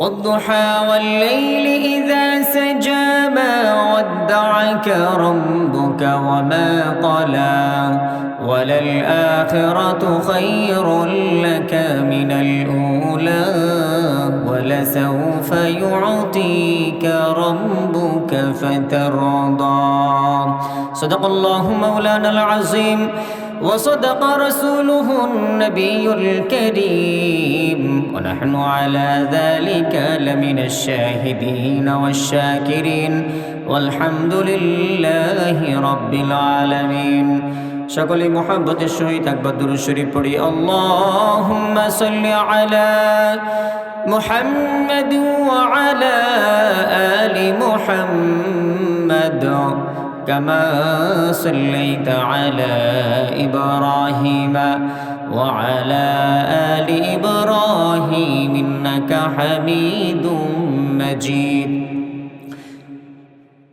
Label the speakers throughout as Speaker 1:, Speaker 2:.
Speaker 1: والضحى والليل إذا سجى ما ودعك ربك وما قلى وللآخرة خير لك من الأولى ولسوف يعطيك ربك فترضى. صدق الله مولانا العظيم. وصدق رسوله النبي الكريم ونحن على ذلك لمن الشاهدين والشاكرين والحمد لله رب العالمين সকলে মোহাম্মতের সহিত একবার দুরূদ শরীফ পড়ি আল্লাহুম্মা সাল্লি আলা মুহাম্মাদ ওয়া আলা আলি মুহাম্মাদ كما صليت على إبراهيم وعلى آل إبراهيم إنك حميد مجيد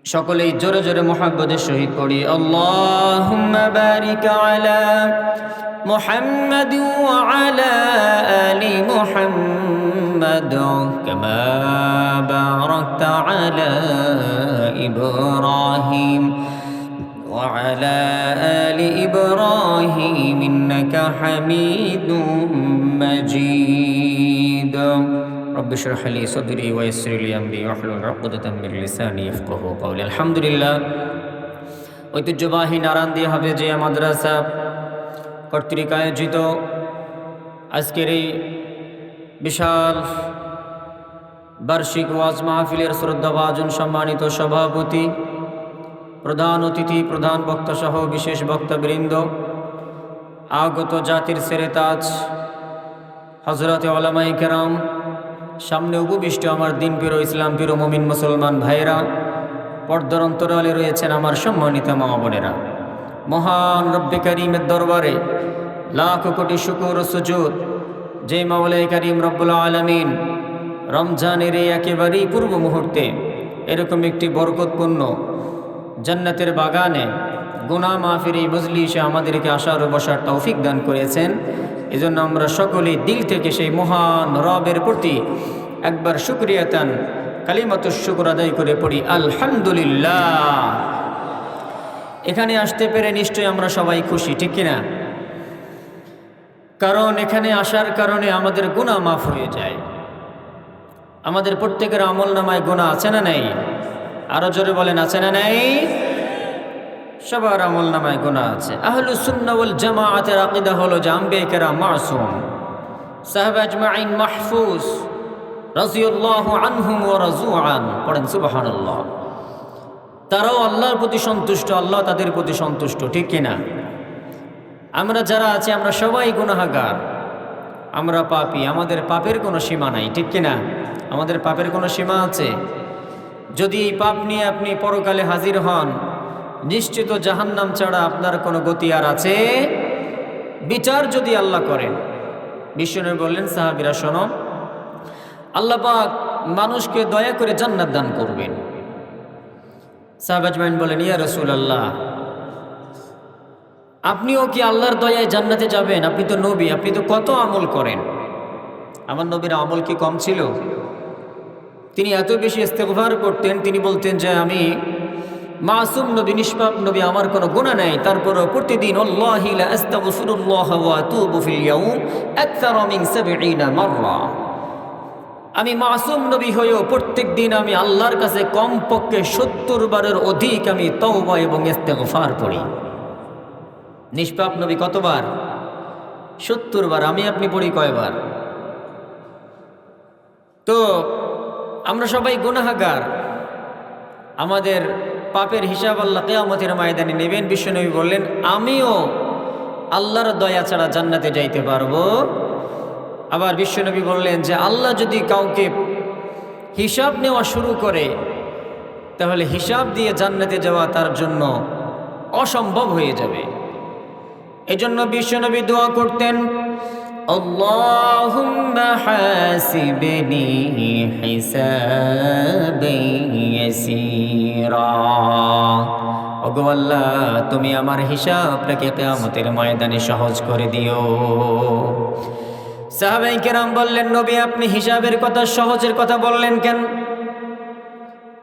Speaker 1: সকলেই জোরে জোরে মোহাব্বতের সহিত পড়ি আল্লাহুম্মা বারিক আলা মুহাম্মাদ ওয়া আলা আলি মুহাম্মাদ কামা বারাকতা আলা ইব্রাহিম وعلى آل إبراهيم إنك حميد مجيد رب اشرح لي صدري ويسر لي امري واحلل عقدة من لساني يفقهوا قولي الحمد لله ঐতিহ্যবাহী নারান্দি হাফেজিয়া মাদ্রাসা কর্তৃক আয়োজিত আজকের এই বিশাল বার্ষিক ওয়াজ মাহফিলের শ্রদ্ধাভাজন সম্মানিত সভাপতি, প্রধান অতিথি, প্রধান বক্তা সহ বিশেষ বক্তাবৃন্দ, আগত জাতির সেরেতাজ হজরতে ওলামাই কেরাম, সামনে উপবিষ্ট আমার দিন পিরো ইসলাম পিরো মমিন মুসলমান ভাইরা পর্দার অন্তরালে রয়েছেন আমার সম্মানিত মা বোনেরা। মহান রব্বে করিমের দরবারে লাখ কোটি শুকুর সুজুদ, যে মাওলাই করিম রব্বুল আলমিন রমজানের এই একেবারেই পূর্ব মুহূর্তে এরকম একটি বরকতপূর্ণ জান্নাতের বাগানে গুনা মাফির এই মজলিসে আমাদেরকে আসার ও বসার তৌফিক দান করেছেন। এজন্য আমরা সকলেই দিল থেকে সেই মহান রবের প্রতি একবার শুক্রিয়াতান কালিমাত শুক্র আদায় করে পড়ি, আলহামদুলিল্লাহ। এখানে আসতে পেরে নিশ্চয়ই আমরা সবাই খুশি, ঠিক কিনা? কারণ এখানে আসার কারণে আমাদের গুণা মাফ হয়ে যায়। আমাদের প্রত্যেকের আমল নামায় গুণা আছে না নেই? আরও জোরে বলেন, আছে না নেই? সবার আমল নামায় গুণা আছে। আহলু সুন্নাউল জামাআতের আকিদা হলো যে আম্বে কেরা মাসুম। সাহেব আজমাইন মাহফুজ রাজিউল্লাহু আনহুম ওয়া রাজু আন পড়েন, সুবহানাল্লাহ। তারাও আল্লাহর প্রতি সন্তুষ্ট, আল্লাহ তাদের প্রতি সন্তুষ্ট, ঠিক কিনা আমরা যারা আছি, আমরা সবাই গুনাহাগার। আমরা পাপী, আমাদের পাপের কোনো সীমা নাই, ঠিক কিনা আমাদের পাপের কোনো সীমা আছে? যদি এই পাপ নিয়ে আপনি পরকালে হাজির হন, নিশ্চিত জাহান্নাম ছাড়া আপনার কোনো গতি আর আছে? বিচার যদি আল্লাহ করেন বিষ্ণু বললেন, সাহাবিরা, শোনো, আল্লাহ পাক মানুষকে দয়া করে জান্নাত দান করবেন। সাহাবাজমাইন বলেন, ইয়া রসুল আল্লাহ আপনিও কি আল্লাহর দয়ায় জান্নাতে যাবেন? আপনি তো নবী, আপনি তো কত আমল করেন? আমার নবীর আমল কি কম ছিল? তিনি এত বেশি ইস্তেগফার করতেন, তিনি বলতেন যে আমি মাসুম নবী, নিষ্পাপ নবী, আমার কোনো গুণা নেই। তারপরও প্রতিদিন, আল্লাহি লা আস্তাগফিরুল্লাহ ওয়া আতুবু ফিল ইয়াউম আকতারা 70 মাররা। আমি মাসুম নবী হয়েও প্রত্যেক দিন আমি আল্লাহর কাছে কমপক্ষে সত্তর বারের অধিক আমি তওবা এবং ইস্তেগফার করি নিষ্পাপ নবী কতবার? সত্তর বার। আমি আপনি পড়ি কয়বার? তো আমরা সবাই গুনাহাগার। আমাদের পাপের হিসাব আল্লাহ কেয়ামতের ময়দানে নেবেন। বিশ্বনবী বললেন, আমিও আল্লাহর দয়া ছাড়া জান্নাতে যাইতে পারব। আবার বিশ্বনবী বললেন যে, আল্লাহ যদি কাউকে হিসাব নেওয়া শুরু করে, তাহলে হিসাব দিয়ে জান্নাতে যাওয়া তার জন্য অসম্ভব হয়ে যাবে। এজন্য বিশ্বনবী দোয়া করতেন اللهم حاسبني حسابا يسيرا ওগো আল্লাহ তুমি আমার হিসাবটাকে কেয়ামতের ময়দানে সহজ করে দিও সাহাবাই কেরাম বললেন নবী আপনি হিসাবের কথা সহজের কথা বললেন কেন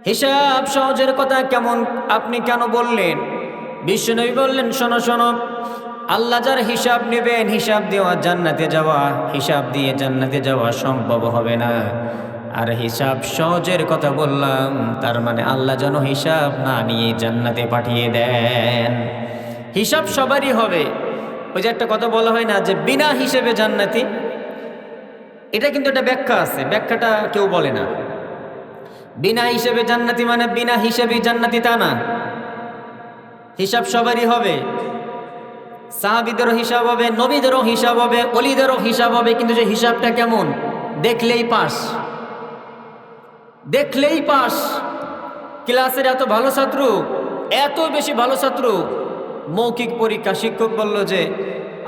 Speaker 1: হিসাব সহজের কথা কেমন আপনি কেন বললেন বিশ্বনবী বললেন শোনো শোনো আল্লাহ যার হিসাব নেবেন, হিসাব দেওয়া জান্নাতে যাওয়া, হিসাব দিয়ে জান্নাতে যাওয়া সম্ভব হবে না। আর হিসাব সহজের কথা বললাম, তার মানে আল্লাহ যেন হিসাব না নিয়ে জান্নাতে পাঠিয়ে দেন। হিসাব সবারই হবে। ওই যে একটা কথা বলা হয় না যে বিনা হিসেবে জান্নাতি? এটা কিন্তু একটা ব্যাখ্যা আছে, ব্যাখ্যাটা কেউ বলে না। বিনা হিসেবে জান্নাতি মানে বিনা হিসেবে জান্নাতি তা না। হিসাব সবারই হবে। সাহাবিদেরও হিসাব হবে, নবীদেরও হিসাব হবে অলিদেরও হিসাব হবে, কিন্তু যে হিসাবটা কেমন? দেখলেই পাস। দেখলেই পাস। ক্লাসের এত ভালো ছাত্র, এত বেশি ভালো ছাত্র। মৌখিক পরীক্ষা, শিক্ষক বলল যে,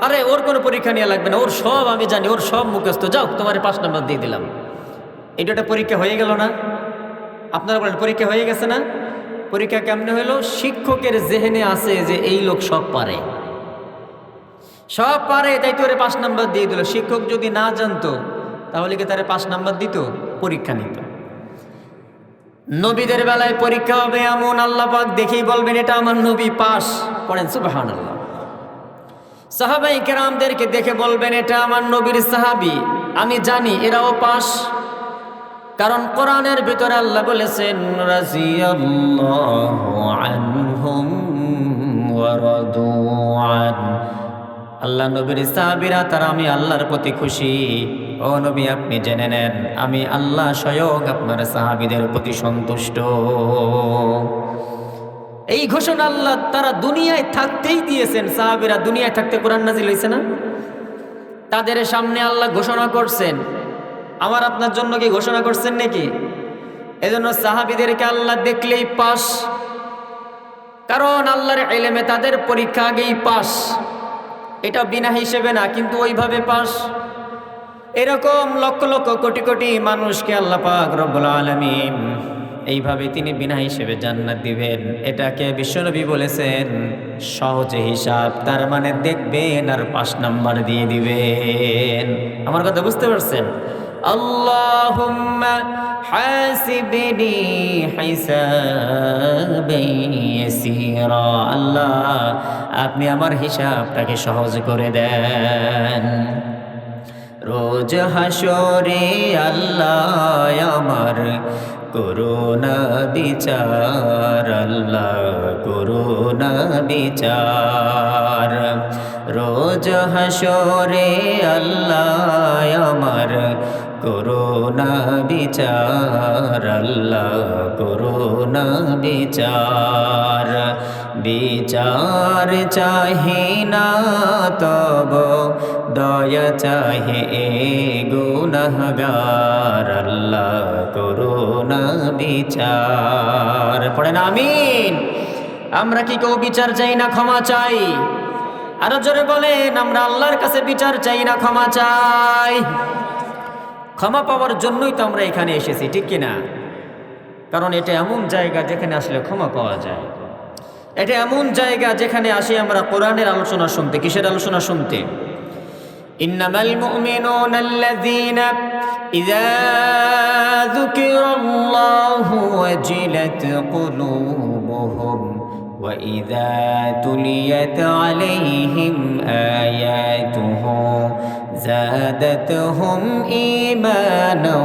Speaker 1: আরে, ওর কোনো পরীক্ষা নেওয়া লাগবে না, ওর সব আমি জানি, ওর সব মুখস্থ। যাও, তোমার পাঁচ নাম্বার দিয়ে দিলাম। এটা একটা পরীক্ষা হয়ে গেল না? আপনারা বলেন, পরীক্ষা হয়ে গেছে না? পরীক্ষা কেমনে হলো? শিক্ষকের জেহেনে আছে যে, এই লোক সব পারে। সব পারে, তাই তোরে পাঁচ নাম্বার দিয়ে দিল। শিক্ষক যদি না জানতো, তাহলে কি তারে পাঁচ নাম্বার দিত? পরীক্ষা নিত। নবীদের বেলায় পরীক্ষা হবে এমন আল্লাহ পাক দেখেই বলবেন, এটা আমার নবী পাস। পড়েন সুবাহান আল্লাহ সাহাবাই কেরামদেরকে দেখে বলবেন, এটা আমার নবীর সাহাবি। আমি জানি, এরাও পাস। কারণ কোরআনের ভিতরে আল্লাহ বলেছেন, রাজিয়াল্লাহু আনহুম ওয়া রাদু আল্লাহ নবীর সাহাবিরা, তারা আমি আল্লাহর প্রতি খুশি। ও নবী, আপনি জেনে নেন, আমি আল্লাহ স্বয়ং আপনার সাহাবিদের প্রতি সন্তুষ্ট। এই ঘোষণা আল্লাহ তারা দুনিয়ায় থাকতেই দিয়েছেন। সাহাবিরা দুনিয়ায় থাকতে কোরআন নাজিল হয়েছে না? তাদের সামনে আল্লাহ ঘোষণা করছেন। আমার আপনার জন্য কি ঘোষণা করছেন নাকি? এজন্য সাহাবিদেরকে আল্লাহ দেখলেই পাস। কারণ আল্লাহর এলেমে তাদের পরীক্ষা আগেই পাস। এটা বিনা হিসেবে না, কিন্তু ওইভাবে পাস। এরকম লক্ষ লক্ষ কোটি কোটি মানুষকে আল্লাহ পাক রব্বুল আলমিন এইভাবে তিনি বিনা হিসেবে জান্নাত দিবেন। এটাকে বিশ্বনবী বলেছেন, সহজে হিসাব, তার মানে দেখবেন আর পাঁচ নাম্বার দিয়ে দিবেন। আমার কথা বুঝতে পারছেন? হাসিবনি হিসাবান ইয়াসীরা আল্লাহ আপনি আমার হিসাবটাকে সহজ করে দেন। রোজ হাসরে আল্লাহ আমার করোনা বিচার, আল্লাহ করোনা বিচার। রোজ হাসরে আল্লাহ আমার করোনা বিচার আল্লাহ করোনা বিচার বিচার চাহি না তব, দয়া চাহে গুনহগার, আল্লাহ করোনা বিচার পড়ে না আমিন। আমরা কি কেউ বিচার চাই না, ক্ষমা চাই? আরও জোরে বলেন, আমরা আল্লাহর কাছে বিচার চাই না, ক্ষমা চাই। ক্ষমা পাওয়ার জন্যই তো আমরা এখানে এসেছি ঠিক কিনা কারণ এটা এমন জায়গা যেখানে আসলে ক্ষমা পাওয়া যায় এটা এমন জায়গা যেখানে আসি আমরা কোরআনের আলোচনা শুনতে কিসের আলোচনা শুনতে إنما المؤمنون الذين إذا ذكر الله وجلت قلوبهم وإذا تليت عليهم آياته زادتهم إيمانا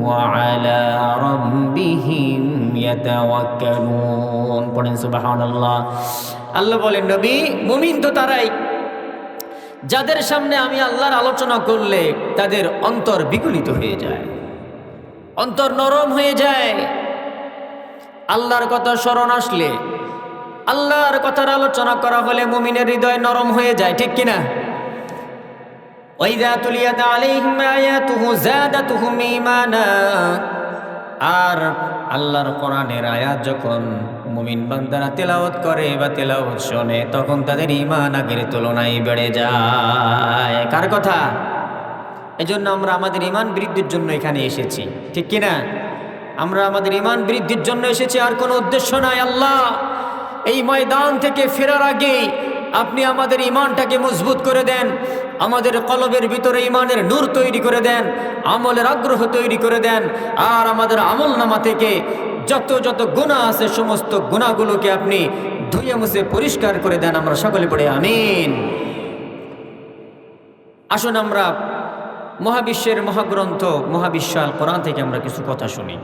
Speaker 1: وعلى ربهم يتوكلون পড়েন সুবহানাল্লাহ আল্লাহ বলেন নবী মুমিন তো তারাই যাদের সামনে আমি আল্লাহর আলোচনা করলে তাদের অন্তর বিগলিত হয়ে যায় অন্তর নরম হয়ে যায় আল্লাহর কথা স্মরণ আসলে আল্লাহর কথার আলোচনা করা হলে মুমিনের হৃদয় নরম হয়ে যায় ঠিক কিনা ওয়াইদা তুলিয়াত আলাইহিম আয়াতুহু যাদাতুহুম ঈমানা আর আল্লাহর কোরআনের আয়াত যখন মুমিন বান্দারা তেলাওয়াত করে বা তেলাওয়াত শোনে, তখন তাদের ঈমান আগের তুলনায় বেড়ে যায়। কার কথা? এজন্য আমরা আমাদের ঈমান বৃদ্ধির জন্য এখানে এসেছি। ঠিক কি না আমরা আমাদের ঈমান বৃদ্ধির জন্য এসেছি, আর কোনো উদ্দেশ্য নাই, আল্লাহ। এই ময়দান থেকে ফেরার আগে আপনি আমাদের ইমানটাকে মজবুত করে দেন, আমাদের কলবের ভিতরে ঈমানের নূর তৈরি করে দেন, আমলের আগ্রহ তৈরি করে দেন, আর আমাদের আমল নামা থেকে যত যত গুণা আছে, সমস্ত গুণাগুলোকে আপনি ধুয়ে মুছে পরিষ্কার করে দেন। আমরা সকলে পড়ে, আমিন। আসুন আমরা মহাবিশ্বের মহাগ্রন্থ, মহাবিশ্ব আল কোরআন থেকে আমরা কিছু কথা শুনি।